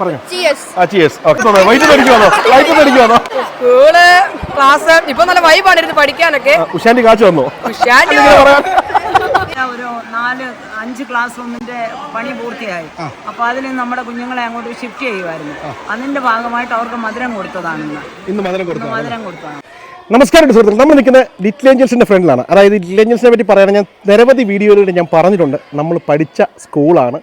പറഞ്ഞോ. വൈകിട്ട് പഠിക്കുവാണോ വൈകിട്ട് പഠിക്കുവാണോ സ്കൂൾ ക്ലാസ് ഇപ്പൊ നല്ല വൈബാണ് ഇരുന്ന് പഠിക്കാനൊക്കെ. ഉഷാന്റെ കാച്ചു വന്നോ? ഉഷാന്റെ ഒരു നാല് അഞ്ച് ക്ലാസ് റൂമിന്റെ പണി പൂർത്തിയായി. അപ്പൊ അതിന് നമ്മുടെ കുഞ്ഞുങ്ങളെ അങ്ങോട്ട് ഷിഫ്റ്റ് ചെയ്യുമായിരുന്നു അതിന്റെ ഭാഗമായിട്ട് അവർക്ക് മധുരം കൊടുത്തതാണ് ഇന്ന് ഇന്ന് മധുരം കൊടുത്തു മധുരം കൊടുത്തതാണ്. നമസ്കാരം സുഹൃത്തുക്കൾ നമ്മൾ നിൽക്കുന്ന ലിറ്റിൽ ഏഞ്ചൽസിന്റെ ഫ്രണ്ടിലാണ്. അതായത് ലിറ്റിൽ ഏഞ്ചൽസിനെ പറ്റി പറയാൻ ഞാൻ നിരവധി വീഡിയോയിലൂടെ ഞാൻ പറഞ്ഞിട്ടുണ്ട്. നമ്മൾ പഠിച്ച സ്കൂളാണ്.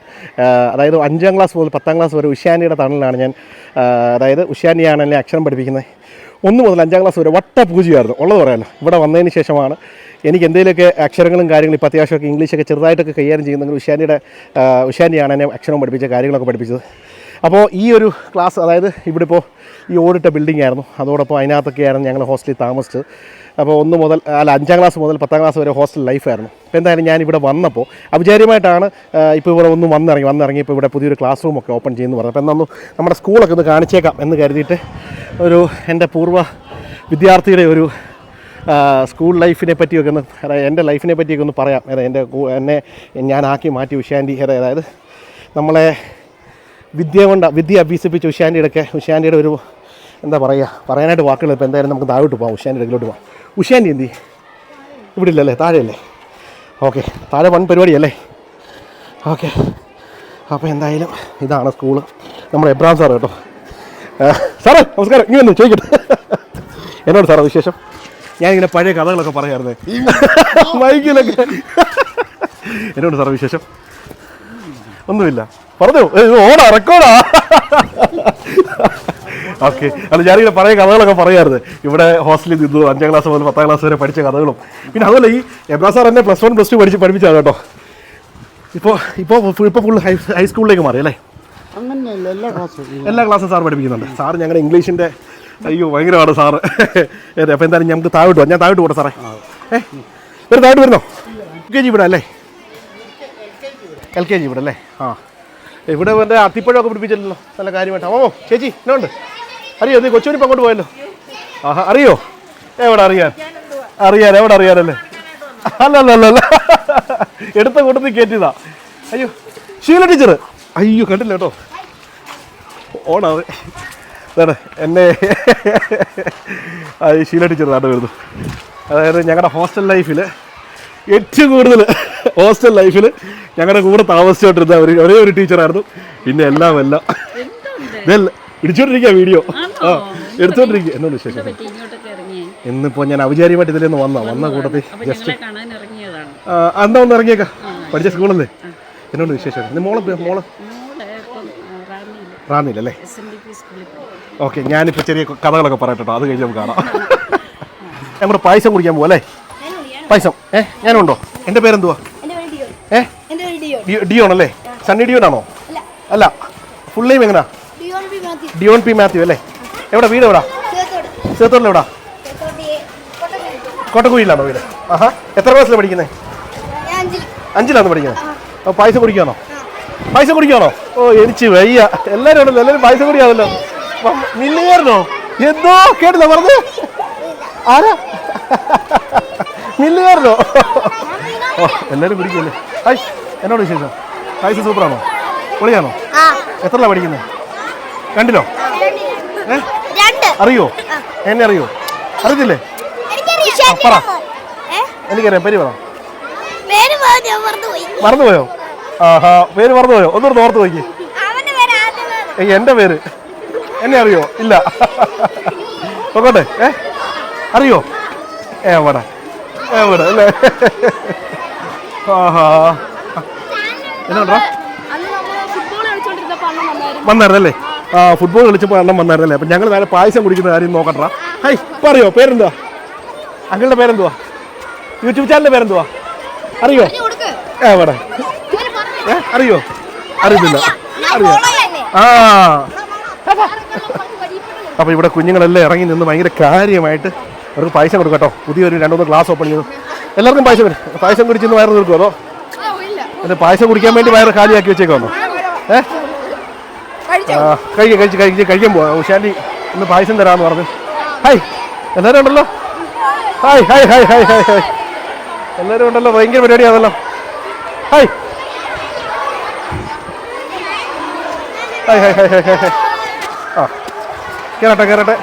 അതായത് അഞ്ചാം ക്ലാസ് മുതൽ പത്താം ക്ലാസ് വരെ ഉഷാനിയുടെ തണലിലാണ് ഞാൻ അതായത് ഉഷാനിയാണ് എന്നെ അക്ഷരം പഠിപ്പിക്കുന്നത്. ഒന്ന് മുതൽ അഞ്ചാം ക്ലാസ് വരെ വട്ട പൂജയായിരുന്നു. ഉള്ളത് പറയാമല്ലോ ഇവിടെ വന്നതിന് ശേഷമാണ് എനിക്ക് എന്തെങ്കിലുമൊക്കെ അക്ഷരങ്ങളും കാര്യങ്ങളും ഇപ്പോൾ അത്യാവശ്യമൊക്കെ ഇംഗ്ലീഷൊക്കെ ചെറുതായിട്ടൊക്കെ കൈകാര്യം ചെയ്യുന്നെങ്കിൽ ഉഷാനിയുടെ ഉഷാനിയാണ് എന്നെ അക്ഷരം പഠിപ്പിച്ച കാര്യങ്ങളൊക്കെ പഠിപ്പിച്ചത്. അപ്പോൾ ഈ ഒരു ക്ലാസ് അതായത് ഇവിടെ ഇപ്പോൾ ഈ ഓടിട്ട ബിൽഡിംഗ് ആയിരുന്നു. അതോടൊപ്പം അതിനകത്തൊക്കെയായിരുന്നു ഞങ്ങൾ ഹോസ്റ്റലിൽ താമസിച്ചത്. അപ്പോൾ ഒന്ന് മുതൽ അല്ല അഞ്ചാം ക്ലാസ് മുതൽ പത്താം ക്ലാസ് വരെ ഹോസ്റ്റൽ ലൈഫായിരുന്നു അപ്പോൾ എന്തായാലും ഞാൻ ഇവിടെ വന്നപ്പോൾ അവിചാര്യമായിട്ടാണ് ഇപ്പോൾ ഇവിടെ ഒന്ന് വന്നിറങ്ങി വന്നിറങ്ങി ഇപ്പോൾ ഇവിടെ പുതിയൊരു ക്ലാസ് റൂമൊക്കെ ഓപ്പൺ ചെയ്യുന്നു പറഞ്ഞു അപ്പോൾ എന്നൊന്ന് നമ്മുടെ സ്കൂളൊക്കെ ഒന്ന് കാണിച്ചേക്കാം എന്ന് കരുതിയിട്ട് ഒരു എന്റെ പൂർവ വിദ്യാർത്ഥിയുടെ ഒരു സ്കൂൾ ലൈഫിനെ പറ്റിയൊക്കെ ഒന്ന് എന്റെ ലൈഫിനെ പറ്റിയൊക്കെ ഒന്ന് പറയാം. അതായത് എന്റെ എന്നെ ഞാനാക്കി മാറ്റി ഉഷാന്റി അതായത് നമ്മളെ വിദ്യ കൊണ്ട് വിദ്യ അഭ്യസിപ്പിച്ച ഉഷാന്റിയുടെയൊക്കെ ഉഷാന്റിയുടെ ഒരു എന്താ പറയുക പറയാനായിട്ട് വാക്കുകൾ ഇപ്പോൾ എന്തായാലും നമുക്ക് താഴോട്ട് പോകാം ഉഷാന്റെ ഇടയിലോട്ട് പോകാം ഉഷാന്റെ എന്തി ഇവിടെ ഇല്ലല്ലേ താഴെയല്ലേ? ഓക്കെ താഴെ വൺ പരിപാടിയല്ലേ? ഓക്കെ അപ്പോൾ എന്തായാലും ഇതാണ് സ്കൂൾ നമ്മുടെ എബ്രാം സാർ കേട്ടോ. സാറേ നമസ്കാരം ഇങ്ങനെ ഒന്ന് ചോദിക്കട്ടെ? എന്നോട് സാറേ വിശേഷം? ഞാനിങ്ങനെ പഴയ കഥകളൊക്കെ പറയാറുണ്ട്. മൈക്കിലൊക്കെ. എന്നോട് സാറേ വിശേഷം? ഒന്നുമില്ല. പറഞ്ഞോ. ഓടാ റെക്കോർഡാ. ഓക്കെ. അല്ല ഞാനിങ്ങനെ പഴയ കഥകളൊക്കെ പറയാറുണ്ട്. ഇവിടെ ഹോസ്റ്റലിൽ നിന്നു അഞ്ചാം ക്ലാസ് മുതൽ പത്താം ക്ലാസ് വരെ പഠിച്ച കഥകളും. പിന്നെ അതുപോലെ ഈ എബ്രാ സാർ എന്നെ പ്ലസ് വൺ പ്ലസ് ടു പഠിച്ച് പഠിപ്പിച്ചാണ് കേട്ടോ. ഇപ്പോൾ ഇപ്പോൾ ഇപ്പോൾ ഫുൾ ഹൈ ഹൈസ്കൂളിലേക്ക് മാറി അല്ലേ? എല്ലാ ക്ലാസ്സും സാർ പഠിപ്പിക്കുന്നുണ്ട്. സാർ ഞങ്ങളുടെ ഇംഗ്ലീഷിന്റെ അയ്യോ ഭയങ്കരമാണ് സാറ്. അപ്പോൾ എന്തായാലും ഞങ്ങൾക്ക് താഴോട്ട് പോകാം ഞാൻ താഴോട്ട് പോട്ടെ സാറേ. ഏ? ഒരു താഴോട്ട് വരുന്നോ? എൽ കെ ജി ഇവിടെ അല്ലേ? എൽ കെ ജി ഇവിടെ അല്ലേ? ആ. ഇവിടെ എന്റെ അത്തിപ്പഴമൊക്കെ പിടിപ്പിച്ചല്ലോ നല്ല കാര്യമായിട്ട്. ഓ ചേച്ചി എന്നുണ്ട് അറിയോ? നീ കൊച്ചുകൂടി അങ്ങോട്ട് പോയല്ലോ? ആഹാ അറിയോ? എവിടെ അറിയാൻ? അറിയാൻ എവിടെ അറിയാനല്ലേ? അല്ല അല്ല അല്ല അല്ല എടുത്ത കൂട്ടത്തിൽ കയറ്റിയതാ അയ്യോ ശീല ടീച്ചർ അയ്യോ കണ്ടില്ല കേട്ടോ. ഓണാവ് അതാണ് എന്നെ. ശീല ടീച്ചർ നാട്ടിൽ വരുന്നു. അതായത് ഞങ്ങളുടെ ഹോസ്റ്റൽ ലൈഫിൽ ഏറ്റവും കൂടുതൽ ഹോസ്റ്റൽ ലൈഫിൽ ഞങ്ങളുടെ കൂടെ താമസിച്ചോണ്ടിരുന്ന ഒരു ഒരേ ഒരു ടീച്ചറായിരുന്നു. പിന്നെ എല്ലാം എല്ലാം. ഇടിച്ചോണ്ടിരിക്കുക വീഡിയോ. ആ എടുത്തോണ്ടിരിക്കുക എന്നോട് വിശേഷം? ഇന്നിപ്പോ ഞാൻ ഔചാരികമായിട്ട് ഇതിലൊന്ന് വന്ന വന്ന കൂട്ടത്തിൽ ജസ്റ്റ് അന്നാ കാണാൻ ഇറങ്ങിയതാണ്. അന്താ ഒന്ന് ഇറങ്ങിയേക്കാം. പഠിച്ച സ്കൂളല്ലേ? എന്നോട് വിശേഷം? ഇന്ന് മോളെ മോളെ? പഠിക്കും ഓക്കെ ഞാനിപ്പോൾ ചെറിയ കഥകളൊക്കെ പറയട്ടോ അത് കഴിഞ്ഞ് നമുക്ക് കാണാം. നമ്മുടെ പായസം കുടിക്കാൻ പോവല്ലേ അല്ലേ? പായസം. ഏ ഞാനുണ്ടോ? എന്റെ പേരെന്തുവാ? ഏ? ഡി- ഡിയോൺ അല്ലേ? സണ്ണി ഡിയോൺ ആണോ? അല്ല. ഫുൾ നെയിം എങ്ങനാ? ഡിയോൺ പി മാത്യു അല്ലേ? എവിടെ? വീട് എവിടാ? ചേർത്തോട്ടിൽ എവിടാ? കോട്ടക്കുഴിയിലാണോ വീട്? ആഹാ. എത്ര ക്ലാസ്സിലാണ് പഠിക്കുന്നത് അഞ്ചിലാണോ പഠിക്കുന്നത്? അപ്പോൾ പായസം കുടിക്കാണോ പായസം കുടിക്കാണോ ഓ എനിക്ക് വയ്യ. എല്ലാവരും ഉണ്ടല്ലോ. എല്ലാവരും പായസം കുടിക്കാണല്ലോ മില്ലുകാരനോ എന്തോ? കേട്ടില്ല പറഞ്ഞു ആരാ? മില്ലുകാരനോ ഓ എല്ലാവരും കുടിക്കല്ലേ ഹായ് എന്നോട് വിശേഷം? പായസം സൂപ്പറാണോ? പൊളിയാണോ? എത്രല്ല പഠിക്കുന്നത് രണ്ടിലോ? ഏ? അറിയോ? എന്നെ അറിയോ? അറിയത്തില്ലേ? പറ. എനിക്കറിയാം. പേര് പറ. മറന്നുപോയി? ആഹാ പേര് മറന്നുപോയോ? ഒന്നുകൂടെ ഓർത്ത് നോക്കി. എന്റെ പേര്. എന്നെ അറിയോ? ഇല്ല. നോക്കട്ടെ. ഏ? അറിയോ? ഏ എവിടെ? എവിടെ അല്ലേ? ആഹാ. എന്നാ വന്നായിരുന്നല്ലേ ആ ഫുട്ബോൾ കളിച്ചപ്പോൾ എണ്ണം വന്നായിരുന്നല്ലേ അപ്പം ഞങ്ങൾ നേരെ പായസം കുടിക്കുന്ന കാര്യം നോക്കട്ടാ ഹൈ പറയോ പേരെന്തുവാ അങ്കിളുടെ പേരെന്തുവാ യൂട്യൂബ് ചാനലിന്റെ പേരെന്തുവാ അറിയോ ഏ വേടെ ഏ അറിയോ അറിയത്തില്ല അറിയോ ആ അപ്പോൾ ഇവിടെ കുഞ്ഞുങ്ങളെല്ലാം ഇറങ്ങി നിന്ന് ഭയങ്കര കാര്യമായിട്ട് അവർക്ക് പായസം കൊടുക്കട്ടോ കേട്ടോ പുതിയൊരു രണ്ടു മൂന്ന് ഗ്ലാസ് ഓപ്പൺ ചെയ്തു എല്ലാവർക്കും പായസം വരും പായസം കുടിച്ചെന്ന് വയറ് തീർക്കുമോ അതോ എന്നിട്ട് പായസം കുടിക്കാൻ വേണ്ടി വയറ് കാലിയാക്കി വെച്ചേക്കാണോ ഏ? കഴിക്കാം കഴിച്ച് കഴിച്ച് കഴിക്കാൻ പോവാ. ഉഷാലി ഇന്ന് പായസം തരാമെന്ന് പറഞ്ഞു. ഹായ് എല്ലാവരും ഉണ്ടല്ലോ? Hi hi hi hi hi hi എല്ലാവരും ഉണ്ടല്ലോ? ഭയങ്കര പരിപാടിയാണല്ലോ. Hi hi hi hi hi ആ കയറട്ടെ കയറട്ടെ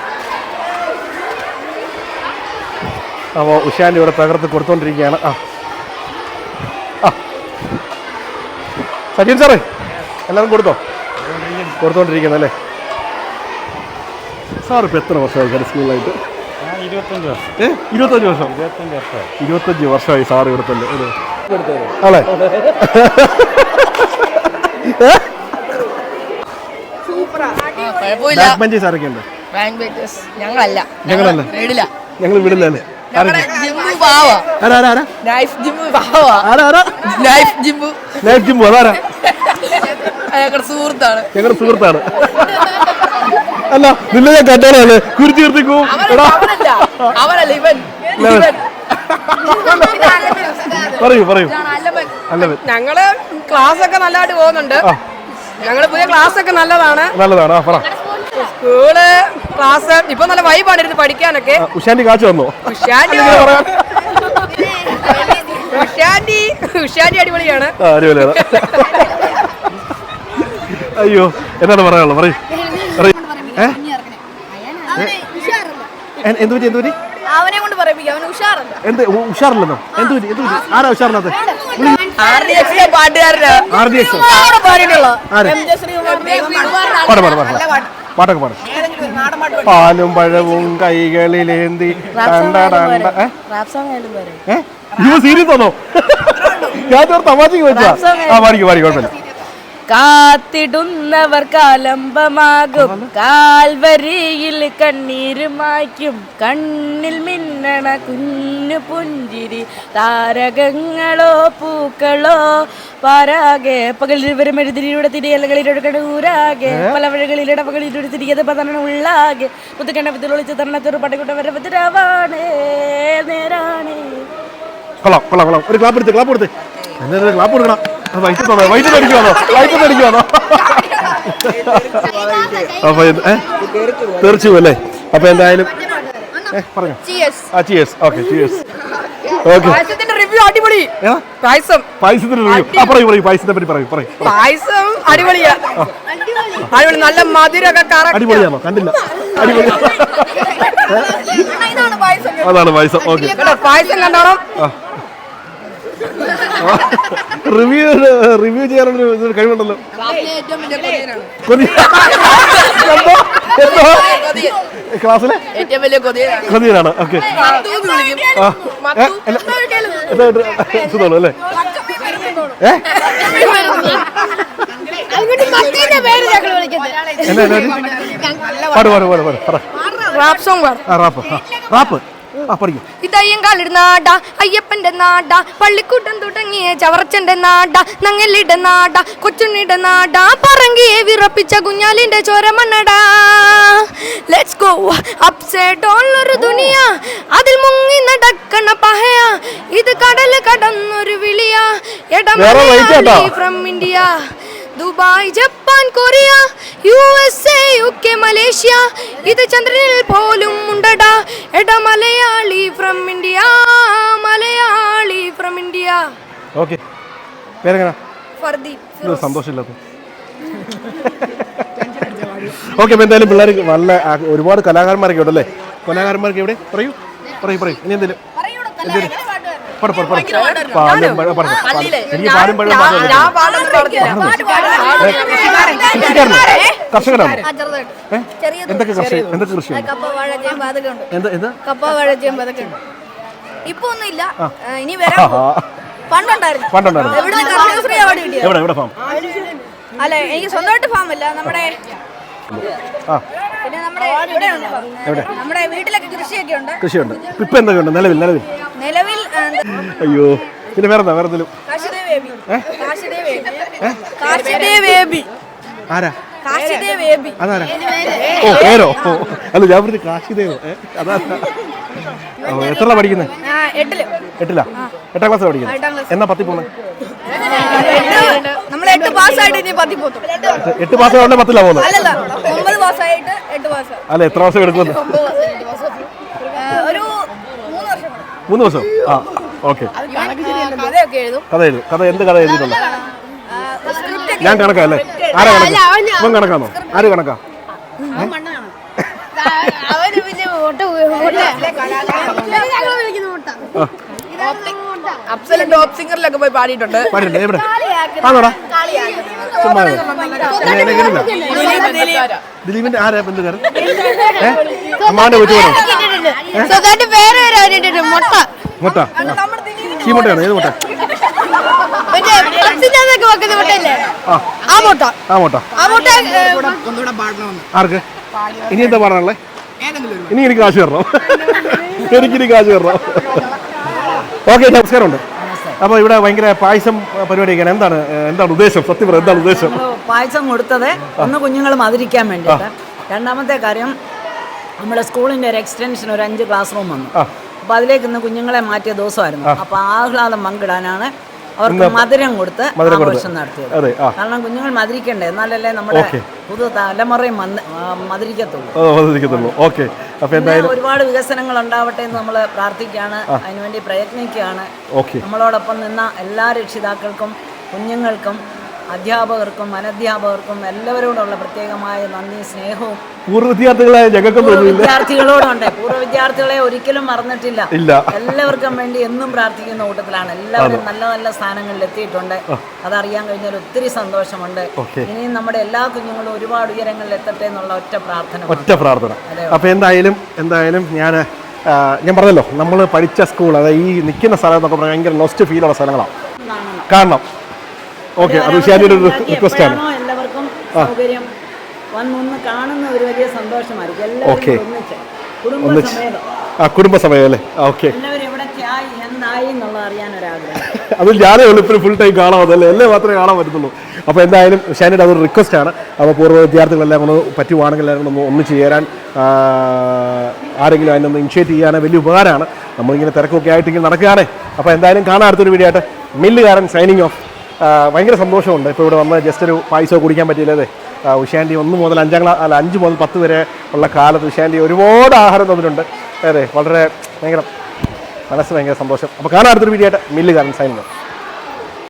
അപ്പോൾ ഉഷാന്റെ ഇവിടെ തകർത്ത് കൊടുത്തോണ്ടിരിക്കുകയാണ്. ആ ആ. സജീൻ സാറേ എല്ലാവരും കൊടുത്തോ? കൊടുത്തോണ്ടിരിക്കുന്നല്ലേ സാർ ഇപ്പം എത്ര വർഷമായി സാർ സ്കൂളിലായിട്ട്? ഇരുപത്തഞ്ച് വർഷം. ഏ ഇരുപത്തഞ്ച് വർഷം? ഇരുപത്തഞ്ച് വർഷമായി. ഇരുപത്തഞ്ച് വർഷമായി സാർ ഇവിടെ തന്നെ. അല്ലേ കുഴപ്പമില്ല. ബാക്ക് ബെഞ്ചേഴ്സ് ആരൊക്കെ ഉണ്ട്? ബാങ്ക് ബേറ്റേഴ്സ് ഞങ്ങളല്ല. ഞങ്ങളല്ല വിടില്ല. ഞങ്ങൾ ജിമ്മു നൈഫ് അതാരാ? ഞങ്ങളുടെ സുഹൃത്താണ്. ഞങ്ങളുടെ സുഹൃത്താണ്. അല്ല നിന്നെ ഞാൻ കണ്ടോളാണ്. കുരിച്ചു നിർത്തിക്കൂ. അവനല്ല ഇവൻ. പറയൂ പറയൂ. ഞങ്ങൾ ക്ലാസ് ഒക്കെ നല്ലതായിട്ട് പോകുന്നുണ്ട്. ഞങ്ങൾ പുതിയ ക്ലാസ് ഒക്കെ നല്ലതാണ്. നല്ലതാണ് പറ. സ്കൂൾ ക്ലാസ് ഇപ്പൊ നല്ല വൈബാണ് ഇരുന്ന് പഠിക്കാനൊക്കെ. ഉഷാന്റി ഉഷാന്റെ കാച്ചു വന്നോ ഉഷാന്റി? ഉഷാന്റി ഉഷാന്റി അടിപൊളിയാണ്. അടിപൊളിയാണ്. അയ്യോ എന്താണ് പറയാനുള്ളത്? പറയൂ. പാട്ടുകാരനാ എന്ത് പറ്റി എന്ത് പറ്റി? അവനെ കൊണ്ട് പറയിപ്പിക്കാം. അവൻ ഉഷാറല്ല. എന്ത് ഉ- ഉഷാറില്ലെന്നോ? എന്ത് പറ്റി എന്ത് പറ്റി? ആരാ ഉഷാറില്ലാത്ത? ആർ ഡി പാട്ടൊക്കെ പാടും. പാലും പഴവും കൈകളിലേന്തി സീരിയസ് ആണോ? ഞാൻ തമാശക്ക് വെച്ചാ ആ പാടിക്കും പാടിക്കും കുഴപ്പമില്ല. കാത്തിടുന്നവർ കാലംബമാകും. കാൽവരിയിൽ കണ്ണീരുമായ്ക്കും കണ്ണിൽ മിന്നണ കുഞ്ഞു പുഞ്ചിരി. താരകങ്ങളോ പൂക്കളോ പാരാകെ. പകലിരുവരും വരും എഴുതിരിയുടെ തിരിയലകളിലൂടെ കടൂരാകെ പല വഴികളിലൂടെ പകലിരുടെ തിരികെ പതണ ഉള്ളാകെ. പുതുക്കണത്തിൽ ഒളിച്ച് തരണത്തൊരു പടകുട്ട വരവതിരാവാണേ നേരാണേ. കൊള്ളാം കൊള്ളാം കൊള്ളാം. ഒരു ക്ലാപ്പ് എടുത്ത് ക്ലാപ്പ് എന്നാ ക്ലാപ്പ് കൊടുക്കണം. വൈറ്റ് തോന്നോ വൈറ്റ് തടിക്കുവാണോ വൈറ്റ് തടിക്കുവാണോ അപ്പൊ പോയി അല്ലേ അപ്പൊ എന്തായാലും പറഞ്ഞോ. ആ cheers okay cheers okay review അടിപൊളി. പായസം. പായസത്തിന്റെ റിവ്യൂ ആ പറയൂ പറയൂ പായസത്തെ പറ്റി പറയൂ പറയൂ. പായസം അടിപൊളിയാ. അടിപൊളി. നല്ല മധുരമൊക്കെ അടിപൊളിയാണോ? കണ്ടില്ല. അടിപൊളി. അതാണ് പായസം. ഓക്കെ പായസം കണ്ടോണം. റിവ്യൂ റിവ്യൂ ചെയ്യാനുള്ള ഒരു കഴിവുണ്ടല്ലോ. എന്തോ? എന്തോ? ക്ലാസ്സിലെ? ഏറ്റവും വലിയ കൊതിയനാണ് ഓക്കെ സുഖമാണോ അല്ലേ? പാട് പാട് പാട് പാട്. പറ. Rap song rap. റാപ്പ്. ആ പഠിക്കും ഇതയ്യങ്കാലിട് നാട അയ്യപ്പന്റെ നാട പള്ളിക്കൂട്ടം തുടങ്ങിയ ചവർച്ചന്റെ നാട നങ്ങലിടെ നാട കൊച്ചുണ്ണിയുടെ നാട പറങ്കിയെ വിറപ്പിച്ച കുഞ്ഞാലിന്റെ ചോരമണ്ണടാ. ലെറ്റ്സ് ഗോ അപ്സൈഡ് ഒരു ദുനിയ അതിൽ മുങ്ങി നടക്കണ പഹയ ഇത് കടൽ കടന്നൊരു വിളിയ. From India Dubai Japan Korea U S A U K Malaysia. ഇത് ചന്ദ്രനിൽ പോലും ഉണ്ടടാ. എട Malayali from India Malayali from India okay പേരെങ്ങനെ? Fardeep സന്തോഷമില്ലാത്ത. ഓക്കെ അപ്പോൾ എന്തായാലും പിള്ളേർ നല്ല ഒരുപാട് കലാകാരന്മാരൊക്കെ ഉണ്ടല്ലേ? കലാകാരന്മാരൊക്കെ എവിടെ? പറയൂ. പറയൂ പറയൂ. ഇനി എന്തെങ്കിലും? ഏ? എന്തൊക്കെ കർഷക എന്തൊക്കെ കൃഷിയാണ്? കപ്പ വാഴ ഇപ്പൊ ഒന്നും ഇനി വരാം. പണ്ടുണ്ടായിരുന്നു. പണ്ടുണ്ടായിരുന്നു. എവിടെ എവിടെ ഫാം അല്ല എനിക്ക് സ്വന്തമായിട്ട് ഫാം ഇല്ല നമ്മുടെ ആ. പിന്നെ നമ്മുടെ ഇവിടെ ഉണ്ട്. എവിടെ? നമ്മുടെ വീട്ടിലൊക്കെ കൃഷിയൊക്കെ ഉണ്ട്. കൃഷിയുണ്ട്. ഇപ്പം എന്തൊക്കെയുണ്ട്? നിലവിൽ നിലവിൽ. നിലവിൽ എന്താ, അയ്യോ. പിന്നെ വേറെന്താ? വേറെ എന്തെങ്കിലും Kashidev baby Kashidev baby Kashidev baby ആരാ കാശിദേവ് ബേബി അതാരാ ഓ പേരോ? ഓ അല്ല ഞാൻ പറഞ്ഞ കാശിദേവോ. ഏ അതാ ഓ എത്ര പഠിക്കുന്നത് ആ, എട്ടിൽ. എട്ടിലാ? എട്ടാം ക്ലാസ്. പഠിക്കുന്നത്. എന്നാ പത്തി പോണേ എട്ട്. പാസ്സായിട്ട് ഇനി പത്തി പോത്തും. എട്ട് മാസം പത്തിലാ പോകുന്നത് അല്ലല്ല ഒമ്പത് പാസ്സായിട്ട് എട്ട് പാസ് അല്ല എത്ര മാസം എടുക്കുന്നത് ഒരു മൂന്ന് വർഷം. മൂന്ന് ദിവസം ആ ഓക്കെ. കഥയൊക്കെ എഴുതും. കഥ എഴുതും. കഥ എന്ത് കഥ എഴുതിയിട്ടുണ്ട്? ഞാൻ കണക്കല്ലേ ആരാ കണക്ക്? ഇവൻ കണക്കാണോ ആര് കണക്കാ? അവർ പിന്നെ അപ്സലും ടോപ്പ് സിംഗറിലൊക്കെ പോയി പാടിയിട്ടുണ്ട്. എവിടെ? ആണോടാ ചുമ്മാ. ദിലീപിന്റെ ആരാ ബന്ധുക്കാരൻ അമ്മാന്റെ മുട്ട. ഈ മുട്ടയാണോ? ഏത് മുട്ട? മറ്റേ പപ്സിനകത്തൊക്കെ വെക്കുന്ന മുട്ടയില്ലേ? ആ. ആ മുട്ട. ആ മുട്ട. ആ മുട്ട ആർക്ക്? ഇനി എന്താ പാടാനുള്ളത് ഇനി എനിക്ക് കാശ് തരണം? എനിക്കിനി കാശ് തരണം? ഓക്കെ നമസ്കാരമുണ്ട്. അപ്പോൾ ഇവിടെ ഭയങ്കര പായസം പരിപാടിയൊക്കെയാണ്. എന്താണ് എന്താണ് ഉദ്ദേശം? സത്യം പറയാം എന്താണ് ഉദ്ദേശം? പായസം കൊടുത്തത് ഒന്ന് കുഞ്ഞുങ്ങൾ മധുരിക്കാൻ വേണ്ടിയിട്ട്. രണ്ടാമത്തെ കാര്യം നമ്മുടെ സ്കൂളിന്റെ ഒരു എക്സ്റ്റൻഷൻ ഒരു അഞ്ച് ക്ലാസ് റൂം വന്നു. അപ്പോൾ അതിലേക്ക് ഇന്ന് കുഞ്ഞുങ്ങളെ മാറ്റിയ ദിവസമായിരുന്നു. അപ്പൊ ആഹ്ലാദം പങ്കിടാനാണ് അവർക്ക് മധുരം കൊടുത്ത്. ആഘോഷം നടത്തിയത്. കാരണം കുഞ്ഞുങ്ങൾ മധുരിക്കണ്ടേ? എന്നാലല്ലേ നമ്മുടെ പുതു തലമുറയും മധുരിക്കത്തുള്ളൂ. ഓക്കെ. ഒരുപാട് വികസനങ്ങൾ ഉണ്ടാവട്ടെ എന്ന് നമ്മൾ പ്രാർത്ഥിക്കുകയാണ്. അതിനുവേണ്ടി പ്രയത്നിക്കുകയാണ്. നമ്മളോടൊപ്പം നിന്ന എല്ലാ രക്ഷിതാക്കൾക്കും കുഞ്ഞുങ്ങൾക്കും അധ്യാപകർക്കും അനധ്യാപകർക്കും എല്ലാവരോടുള്ള പ്രത്യേകമായ നന്ദി സ്നേഹവും പൂർവ വിദ്യാർത്ഥികളെ ഞങ്ങൾക്കും വിദ്യാർത്ഥികളോടുണ്ട്. പൂർവ വിദ്യാർത്ഥികളെ ഒരിക്കലും മറന്നിട്ടില്ല. എല്ലാവർക്കും വേണ്ടി എന്നും പ്രാർത്ഥിക്കുന്ന കൂട്ടത്തിലാണ്. എല്ലാവരും നല്ല നല്ല സ്ഥാനങ്ങളിൽ എത്തിയിട്ടുണ്ട്. അതറിയാൻ കഴിഞ്ഞാൽ ഒത്തിരി സന്തോഷമുണ്ട്. ഇനിയും നമ്മുടെ എല്ലാ കുഞ്ഞുങ്ങളും ഒരുപാട് ഉയരങ്ങളിൽ എത്തട്ടെ എന്നുള്ള ഒറ്റ പ്രാർത്ഥന ഒറ്റ പ്രാർത്ഥന. അപ്പൊ എന്തായാലും എന്തായാലും ഞാൻ ഞാൻ പറഞ്ഞല്ലോ നമ്മൾ പഠിച്ച സ്കൂൾ അതായത് ഈ നിൽക്കുന്ന സ്ഥലം എന്നൊക്കെ ഭയങ്കര ലോസ്റ്റ് ഫീലുള്ള സ്ഥലങ്ങളാണ്. കാണണം ഓക്കെ അത് ഷാനിയുടെ ഒരു റിക്വസ്റ്റ് ആണ്. എല്ലാവർക്കും സൗകര്യം വന്നൊന്ന് കാണുന്ന ഒരു വലിയ സന്തോഷമായിരിക്കും. എല്ലാവരും ഒന്നിച്ച്. കുടുംബ സമയം ആ കുടുംബസമയം അല്ലേ? ഓക്കെ. എല്ലാവരും എന്തായി എന്നുള്ളത് അത് ഞാനേ ഉള്ളൂ ഇപ്പോഴും ഫുൾ ടൈം കാണാൻ വന്നല്ലേ എല്ലാം മാത്രമേ കാണാൻ പറ്റുന്നുള്ളൂ അപ്പോൾ എന്തായാലും ഷാനിയുടെ അതൊരു റിക്വസ്റ്റ് ആണ്. അപ്പോൾ പൂർവ വിദ്യാർത്ഥികളെല്ലാം ഒന്ന് പറ്റുവാണെങ്കിൽ എല്ലാവരും ഒന്ന് ഒന്ന് ചേരാൻ ആരെങ്കിലും അതിനൊന്ന് ഇനിഷ്യേറ്റ് ചെയ്യാൻ വലിയ ഉപകാരമാണ്. നമ്മളിങ്ങനെ തിരക്കൊക്കെ ആയിട്ട് ഇങ്ങനെ നടക്കുകയാണ്. അപ്പോൾ എന്തായാലും കാണാൻ അടുത്തൊരു വീഡിയോ ആയിട്ട്. മില്ലുകാരൻ സൈനിങ് ഓഫ് ഭയങ്കര സന്തോഷമുണ്ട്. ഇപ്പോൾ ഇവിടെ വന്ന് ജസ്റ്റ് ഒരു പായസം കുടിക്കാൻ പറ്റിയില്ലേ ഉഷാന്റി ഒന്ന് മുതൽ അഞ്ചാം ക്ലാസ് അല്ല അഞ്ച് മുതൽ പത്ത് വരെ ഉള്ള കാലത്ത് ഉഷാന്റി ഒരുപാട് ആഹാരം തന്നിട്ടുണ്ട്. അതെ വളരെ ഭയങ്കര മനസ്സ് ഭയങ്കര സന്തോഷം. അപ്പോൾ കാണാൻ അടുത്തൊരു വീഡിയോ ആയിട്ട്. മില്ലുകാരൻ സൈനിങ് ഓഫ്